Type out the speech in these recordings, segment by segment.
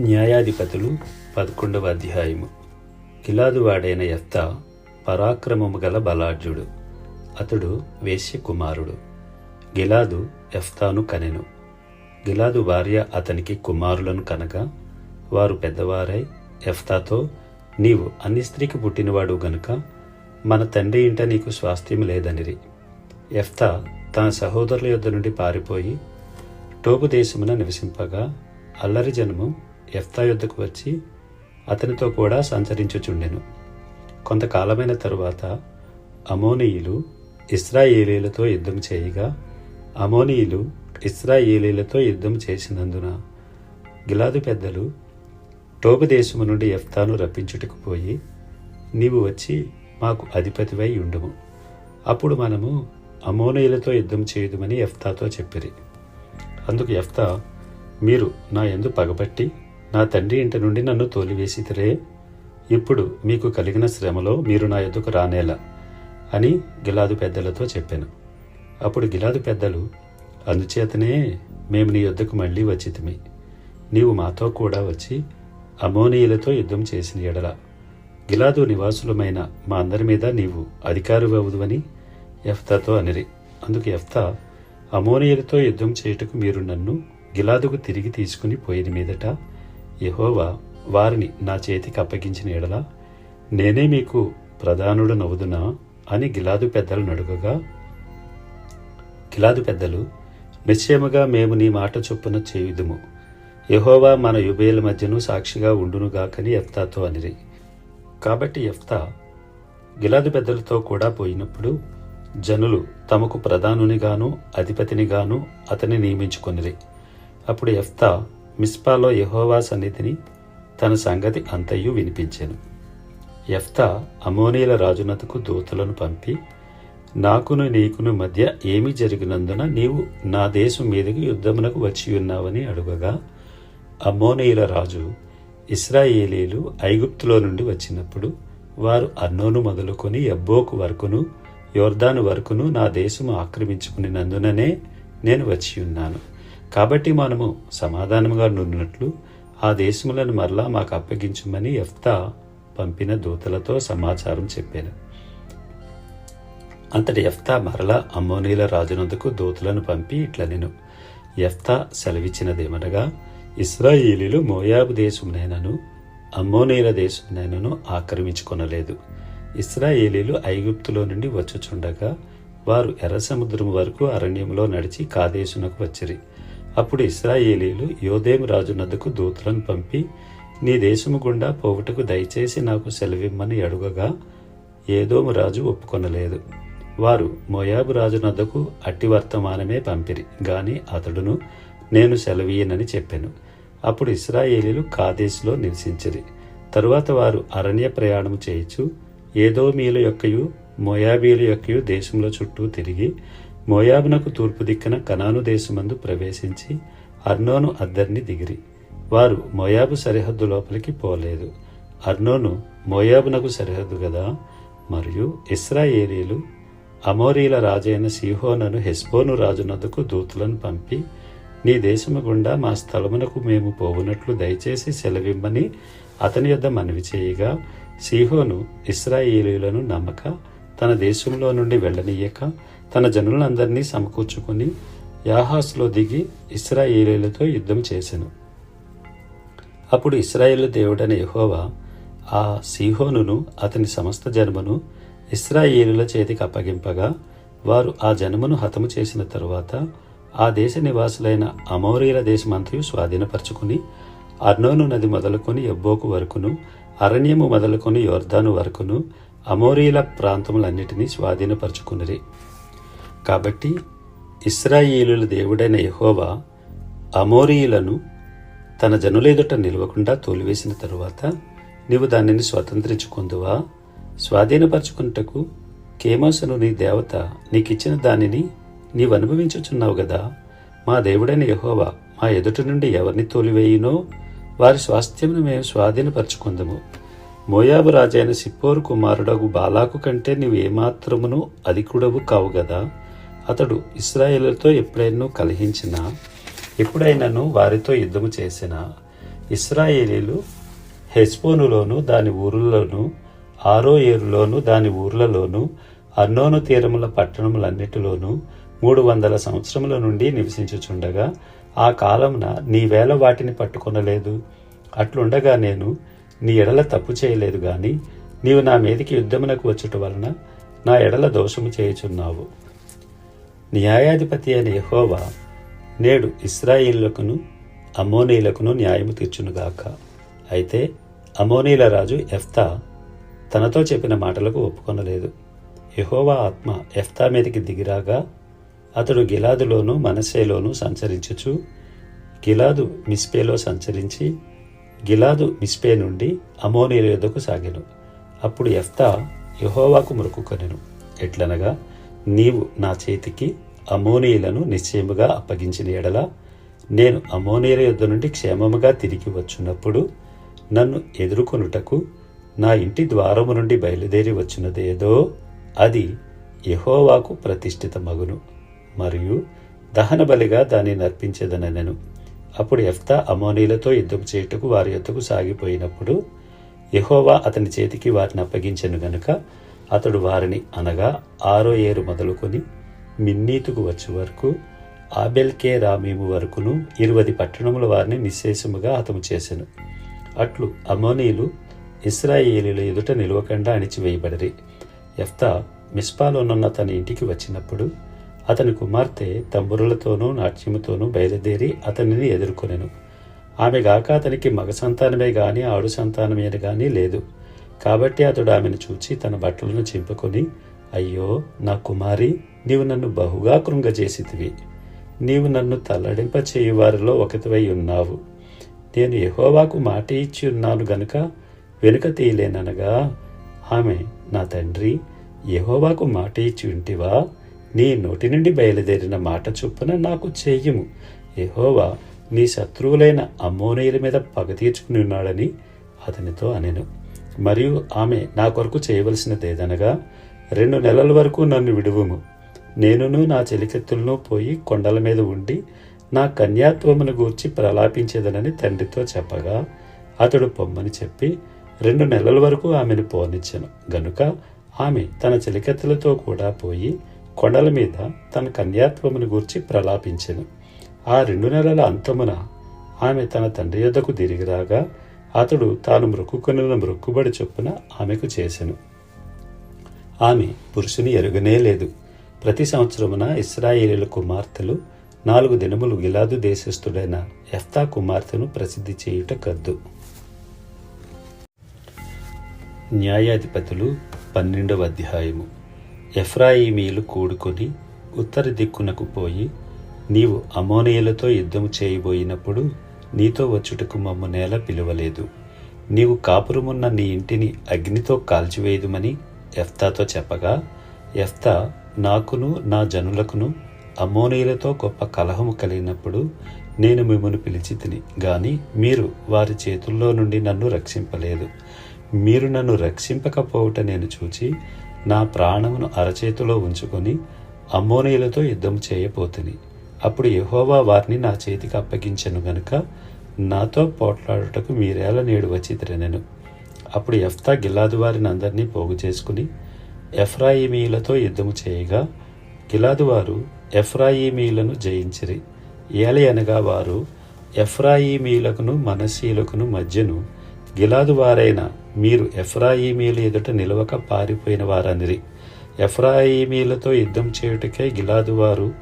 న్యాయాధిపతులు పదకొండవ అధ్యాయము. గిలాదు వాడైన పరాక్రమము గల బలాఢ్యుడు. అతడు వేశ్య కుమారుడు గిలాదు ఎఫ్తాను కనెను. గిలాదు భార్య అతనికి కుమారులను కనగా వారు పెద్దవారై ఎఫ్తాతో నీవు అన్ని స్త్రీకి పుట్టినవాడు గనుక మన తండ్రి ఇంట నీకు స్వాస్థ్యం లేదనిరి ఎఫ్తా తన సహోదరుల యొద్ద నుండి పారిపోయి టోపు దేశమున నివసింపగా అల్లరి జనము ఎఫ్తా యుద్ధకు వచ్చి అతనితో కూడా సంచరించుచుండెను. కొంతకాలమైన తరువాత అమోనీయులు ఇస్రాయేలీలతో యుద్ధం చేయగా అమోనీయులు ఇస్రాయేలీలతో యుద్ధం చేసినందున గిలాదు పెద్దలు టోబు దేశము నుండి ఎఫ్తాను రప్పించుటకు పోయి నీవు వచ్చి మాకు అధిపతివై ఉండుము. అప్పుడు మనము అమోనీయులతో యుద్ధం చేయదుమని ఎఫ్తాతో చెప్పిరి. అందుకు ఎఫ్తా మీరు నా ఎందు పగబట్టి నా తండ్రి ఇంటి నుండి నన్ను తోలివేసిదిరే ఇప్పుడు మీకు కలిగిన శ్రమలో మీరు నా ఎద్దుకు రానేలా అని గిలాదు పెద్దలతో చెప్పాను. అప్పుడు గిలాదు పెద్దలు అందుచేతనే మేము నీ యొద్దకు మళ్ళీ వచ్చితిమి. నీవు మాతో కూడా వచ్చి అమోనీయులతో యుద్ధం చేసిన ఎడల గిలాదు నివాసులమైన మా అందరి మీద నీవు అధికారువవుదువని ఎఫ్తాతో అనిరి. అందుకు ఎఫ్తా అమోనీయులతో యుద్ధం చేయుటకు మీరు నన్ను గిలాదుకు తిరిగి తీసుకుని పోయిన మీదట యహోవా వారిని నా చేతికి అప్పగించిన ఎడల నేనే మీకు ప్రధానుడు నవ్వుదునా? అని గిలాదు పెద్దలను అడుగగా గిలాదు పెద్దలు నిశ్చయముగా మేము నీ మాట చొప్పున చేయుదుము. యహోవా మన యుబేల మధ్యను సాక్షిగా ఉండునుగాకని ఎఫ్తాతో అనిరి. కాబట్టి ఎఫ్తా గిలాదు పెద్దలతో కూడా పోయినప్పుడు జనులు తమకు ప్రధానునిగాను అధిపతినిగాను అతని నియమించుకొనిరి. అప్పుడు ఎఫ్తా మిస్పాలో యహోవా సన్నిధిని తన సంగతి అంతయు వినిపించెను. ఎఫ్తా అమోనీల రాజునతకు దూతలను పంపి నాకును నీకును మధ్య ఏమి జరిగినందున నీవు నా దేశం మీదకి యుద్ధమునకు వచ్చి ఉన్నావని అడుగగా అమ్మోనీయుల రాజు ఇస్రాయేలీలు ఐగుప్తులో నుండి వచ్చినప్పుడు వారు అన్నోను మొదలుకొని ఎబ్బోకు వరకును యోర్దాను వరకును నా దేశము ఆక్రమించుకునినందుననే నేను వచ్చి ఉన్నాను. కాబట్టి మనము సమాధానముగా నున్నట్లు ఆ దేశములను మరలా మాకు అప్పగించమని ఎఫ్తా పంపిన దూతలతో సమాచారం చెప్పాను. అంతటి ఎఫ్తా మరలా అమ్మోనీల రాజునందుకు దూతలను పంపి ఇట్ల నేను ఎఫ్తా సెలవిచ్చినదేమనగా ఇస్రాయేలీలు మోయాబు దేశమునైనను అమ్మోనీల దేశమునైనను ఆక్రమించుకొనలేదు. ఇస్రాయేలీలు ఐగుప్తులో నుండి వచ్చుచుండగా వారు ఎర్ర సముద్రం వరకు అరణ్యంలో నడిచి కాదేశునకు వచ్చిరి. అప్పుడు ఇస్రాయేలీలు యోదేము రాజునద్దకు దూతలను పంపి నీ దేశము గుండా పోవుటకు దయచేసి నాకు సెలవిమ్మని అడుగగా ఏదోము రాజు ఒప్పుకొనలేదు. వారు మోయాబు రాజునద్దకు అట్టి వర్తమానమే పంపిరి గాని అతడును నేను సెలవీయనని చెప్పాను. అప్పుడు ఇస్రాయేలీలు కాదేశ్లో నివసించిరి. తరువాత వారు అరణ్య ప్రయాణము చేయొచ్చు ఏదో మీల యొక్కయు మోయాబీల యొక్కయు దేశంలో చుట్టూ తిరిగి మోయాబునకు తూర్పు దిక్కున కనాను దేశమందు ప్రవేశించి అర్నోను అద్దరిని దిగిరి. వారు మోయాబు సరిహద్దు లోపలికి పోలేదు. అర్నోను మోయాబునకు సరిహద్దు గదా? మరియు ఇస్రాయేలీలు అమోరీల రాజైన సిహోనను హెస్బోను రాజునద్దకు దూతులను పంపి నీ దేశము గుండా మా స్థలమునకు మేము పోవునట్లు దయచేసి సెలవిమ్మని అతని యొద్ద మనవి చేయగా సీహోను ఇస్రాయేలీలను నమ్మక తన దేశంలో నుండి వెళ్ళనీయక తన జనులందరినీ సమకూర్చుకొని యాహాస్లో దిగి ఇస్రాయేలీలతో యుద్ధం చేసెను. అప్పుడు ఇస్రాయేలు దేవుడైన యహోవా ఆ సీహోనును అతని సమస్త జన్మను ఇస్రాయేలుల చేతికి అప్పగింపగా వారు ఆ జన్మను హతము చేసిన తరువాత ఆ దేశ నివాసులైన అమౌరీల దేశమంతయు స్వాధీనపరచుకుని అర్నోను నది మొదలుకొని ఎబ్బోకు వరకును అరణ్యము మొదలుకొని యోర్ధాను వరకును అమోరీల ప్రాంతములన్నిటినీ స్వాధీనపరుచుకునిరి. కాబట్టి ఇస్రాయేలుల దేవుడైన యహోవా అమోరీయులను తన జనులేదుట నిలవకుండా తోలివేసిన తరువాత నీవు దానిని స్వతంత్రించుకుందువా? స్వాధీనపరచుకున్నటకు కేమోసను నీ దేవత నీకిచ్చిన దానిని నీవు అనుభవించుచున్నావు కదా మా దేవుడైన యహోవా మా ఎదుటి నుండి ఎవరిని తోలివేయునో వారి స్వాస్థ్యమును మేము స్వాధీనపరచుకుందము. మోయాబు రాజైన సిప్పోరు కుమారుడగు బాలాకు కంటే నీవు ఏమాత్రమును అధికుడవు కావు గదా? అతడు ఇస్రాయేలుతో ఎప్పుడైనా కలిహించినా ఎప్పుడైనాను వారితో యుద్ధము చేసినా ఇస్రాయేలీలు హెస్పోనులోను దాని ఊరుల్లోను ఆరో ఏరులోను దాని ఊర్లలోను అన్నోను తీరముల పట్టణములన్నిటిలోనూ మూడు వందల సంవత్సరముల నుండి నివసించుచుండగా ఆ కాలమున నీవేళ వాటిని పట్టుకొనలేదు? అట్లుండగా నేను నీ ఎడల తప్పు చేయలేదు గాని నీవు నా మీదికి యుద్ధమునకు వచ్చుట వలన నా ఎడల దోషము చేయుచున్నావు. న్యాయాధిపతి అయిన యహోవా నేడు ఇస్రాయిల్లకును అమోనీలకును న్యాయము తీర్చునుగాక అయితే అమోనీల రాజు ఎఫ్తా తనతో చెప్పిన మాటలకు ఒప్పుకొనలేదు. యహోవా ఆత్మ ఎఫ్తా మీదకి దిగిరాగా అతడు గిలాదులోను మనసేలోను సంచరించుచు గిలాదు మిస్పేలో సంచరించి గిలాదు మిస్పే నుండి అమోనీల యొద్దకు సాగెను. అప్పుడు ఎఫ్తా యహోవాకు మురుకుకొనెను. ఎట్లనగా నీవు నా చేతికి అమోనీయులను నిశ్చయముగా అప్పగించిన ఎడల నేను అమోనీయుల యుద్ధ నుండి క్షేమముగా తిరిగి వచ్చినప్పుడు నన్ను ఎదుర్కొనుటకు నా ఇంటి ద్వారము నుండి బయలుదేరి వచ్చినదేదో అది యహోవాకు ప్రతిష్ఠిత మగును మరియు దహన బలిగా దాన్ని నర్పించేదనెను అప్పుడు ఎఫ్తా అమోనీలతో యుద్ధం చేయుటకు వారి యొద్దకు సాగిపోయినప్పుడు యహోవా అతని చేతికి వారిని అప్పగించెను గనుక అతడు వారిని అనగా ఆరో ఏరు మొదలుకొని మిన్నీతుకు వచ్చే వరకు ఆబెల్కే రామీము వరకును ఇరువది పట్టణముల వారిని నిశ్శేషముగా హతము చేసెను. అట్లు అమోనీలు ఇస్రాయేలీల ఎదుట నిలవకుండా అణిచివేయబడిరి. ఎఫ్తా మిస్పాలోనున్న తన ఇంటికి వచ్చినప్పుడు అతని కుమార్తె తంబురులతోనూ నాట్యముతోనూ బయలుదేరి అతనిని ఎదుర్కొనెను. ఆమె గాక అతనికి మగ సంతానమే గాని ఆడు సంతానమే గాని లేదు. కాబట్టి అతడు ఆమెను చూచి తన బట్టలను చింపుకొని అయ్యో నా కుమారి నీవు నన్ను బహుగా కృంగజేసితివి. నీవు నన్ను తల్లడింప చేయు వారిలో ఒకటివై ఉన్నావు. నేను ఎహోవాకు మాట ఇచ్చి ఉన్నాను గనుక వెనుక తీయలేననగా ఆమె నా తండ్రి ఎహోవాకు మాట ఇచ్చి ఉంటివా? నీ నోటి నుండి బయలుదేరిన మాట చొప్పున నాకు చెయ్యము ఎహోవా నీ శత్రువులైన అమ్మోనీయుల మీద పగ తీర్చుకుని ఉన్నాడని అతనితో అనెను. మరియు ఆమె నా కొరకు చేయవలసినదేదనగా రెండు నెలల వరకు నన్ను విడువుము. నేనును నా చెలికెత్తులను పోయి కొండల మీద ఉండి నా కన్యాత్వమును గూర్చి ప్రలాపించేదనని తండ్రితో చెప్పగా అతడు పొమ్మని చెప్పి రెండు నెలల వరకు ఆమెను పోనిచ్చాను. గనుక ఆమె తన చెలికెత్తులతో కూడా పోయి కొండల మీద తన కన్యాత్వమును గూర్చి ప్రలాపించెను. ఆ రెండు నెలల అంతమున ఆమె తన తండ్రి యొద్దకు తిరిగిరాగా అతడు తాను మృక్కుకొనిన మృక్కుబడి చొప్పున ఆమెకు చేసెను. ఆమె పురుషుని ఎరుగనే లేదు. ప్రతి సంవత్సరమున ఇస్రాయేలీల కుమార్తెలు నాలుగు దినములు గిలాదు దేశస్థుడైన ఎఫ్తా కుమార్తెను ప్రసిద్ధి చేయుట కద్దు. న్యాయాధిపతులు పన్నెండవ అధ్యాయము. ఎఫ్రాయిమీలు కూడుకొని ఉత్తర దిక్కునకు పోయి నీవు అమోనియలతో యుద్ధము చేయబోయినప్పుడు నీతో వచ్చుటకు మమ్ము నేల పిలువలేదు. నీవు కాపురమున్న నీ ఇంటిని అగ్నితో కాల్చివేయదుమని ఎఫ్తాతో చెప్పగా ఎఫ్తా నాకును నా జనులకును అమోనీయులతో గొప్ప కలహము కలిగినప్పుడు నేను మిమ్మల్ని పిలిచి తిని గాని మీరు వారి చేతుల్లో నుండి నన్ను రక్షింపలేదు. మీరు నన్ను రక్షింపకపోవుట నేను చూచి నా ప్రాణమును అరచేతిలో ఉంచుకొని అమ్మోనీయులతో యుద్ధం చేయబోతుని. అప్పుడు యహోవా వారిని నా చేతికి అప్పగించను గనుక నాతో పోట్లాడుటకు మీరేల నేడు వచ్చి తిరనెను అప్పుడు ఎఫ్తా గిలాదు వారిని అందరినీ పోగు చేసుకుని ఎఫ్రాయిమీలతో యుద్ధము చేయగా గిలాదు వారు ఎఫ్రాయిమీలను జయించిరి. ఏలి అనగా వారు ఎఫ్రాయిమీలకును మనశీలకును మధ్యను గిలాదు వారైన మీరు ఎఫ్రాయిమీల ఎదుట నిలవక పారిపోయిన వారనిరి. ఎఫ్రాయిమీలతో యుద్ధం చేయుటకై గిలాదు వారు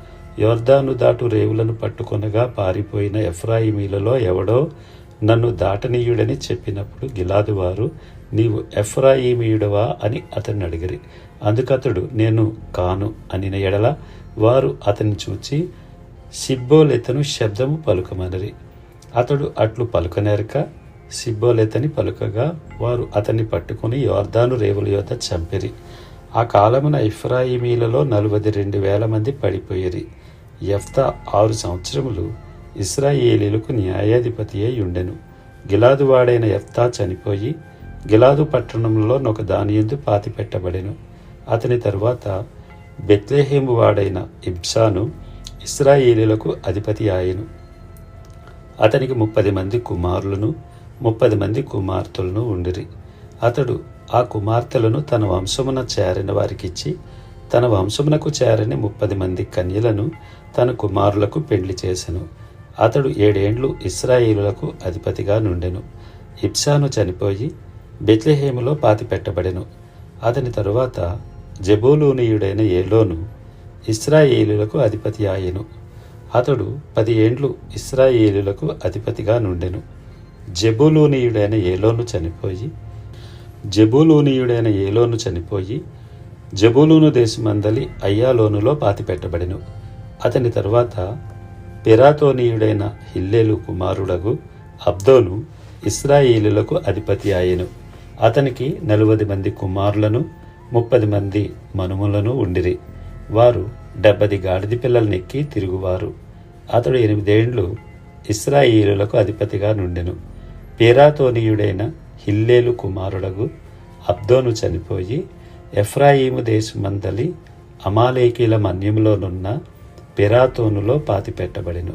దాటు రేవులను పట్టుకొనగా పారిపోయిన ఎఫ్రాయిమీలలో ఎవడో నన్ను దాటనీయుడని చెప్పినప్పుడు గిలాదు వారు నీవు ఎఫ్రాయిమీయుడవా? అని అతన్ని అడిగిరి. అందుకతడు నేను కాను అనిన ఎడల వారు అతన్ని చూచి సిబ్బోలెతను శబ్దము పలుకమనరి. అతడు అట్లు పలుకనేరక సిబ్బోలెతని పలుకగా వారు అతన్ని పట్టుకుని యోర్దాను రేవుల యోత చంపిరి. ఆ కాలమున ఇఫ్రాయిమీలలో నలువది రెండు వేల మంది పడిపోయిరి. యఫ్తా ఆరు సంవత్సరములు ఇస్రాయేలీలకు న్యాయాధిపతి అయి ఉండెను. గిలాదు వాడైన యఫ్తా చనిపోయి గిలాదు పట్టణంలో ఒక దాని పాతిపెట్టబడెను. పాతి పెట్టబడెను అతని తరువాత బెత్లెహేము వాడైన ఇబ్సాను ఇస్రాయేలీలకు అధిపతి ఆయను. అతనికి ముప్పది మంది కుమారులను ముప్పది మంది కుమార్తెలను ఉండిరి. అతడు ఆ కుమార్తెలను తన వంశమున చేరిన వారికిచ్చి తన వంశమునకు చేరని ముప్పది మంది కన్యలను తన కుమారులకు పెండ్లి చేసెను. అతడు ఏడేండ్లు ఇస్రాయేలులకు అధిపతిగా నుండెను. ఇప్సాను చనిపోయి బెత్లెహేములో పాతిపెట్టబడెను. అతని తరువాత జబూలూనీయుడైన ఏలోను ఇస్రాయేలులకు అధిపతి ఆయెను అతడు పది ఏండ్లు ఇస్రాయేలులకు అధిపతిగా నుండెను. జబులూనీయుడైన ఏలోను చనిపోయి జబులూనీయుడైన ఏలోను చనిపోయి జబులూను దేశమందలి అయ్యాలోనులో పాతిపెట్టబడెను. అతని తరువాత పిరాతోనీయుడైన హిల్లేలు కుమారుడగు అబ్దోను ఇస్రాయేలులకు అధిపతి ఆయెను అతనికి నలువది మంది కుమారులను ముప్పది మంది మనుములను ఉండిరి. వారు డెబ్బది గాడిద పిల్లలనెక్కి తిరుగువారు. అతడు ఎనిమిదేండ్లు ఇస్రాయేలులకు అధిపతిగా నుండెను. పేరాతోనీయుడైన హిల్లేలు కుమారుడగు అబ్దోను చనిపోయి ఎఫ్రాయిము దేశమందలి అమాలేకీల మన్యములోనున్న పెరాతోనులో పాతిపెట్టబడెను.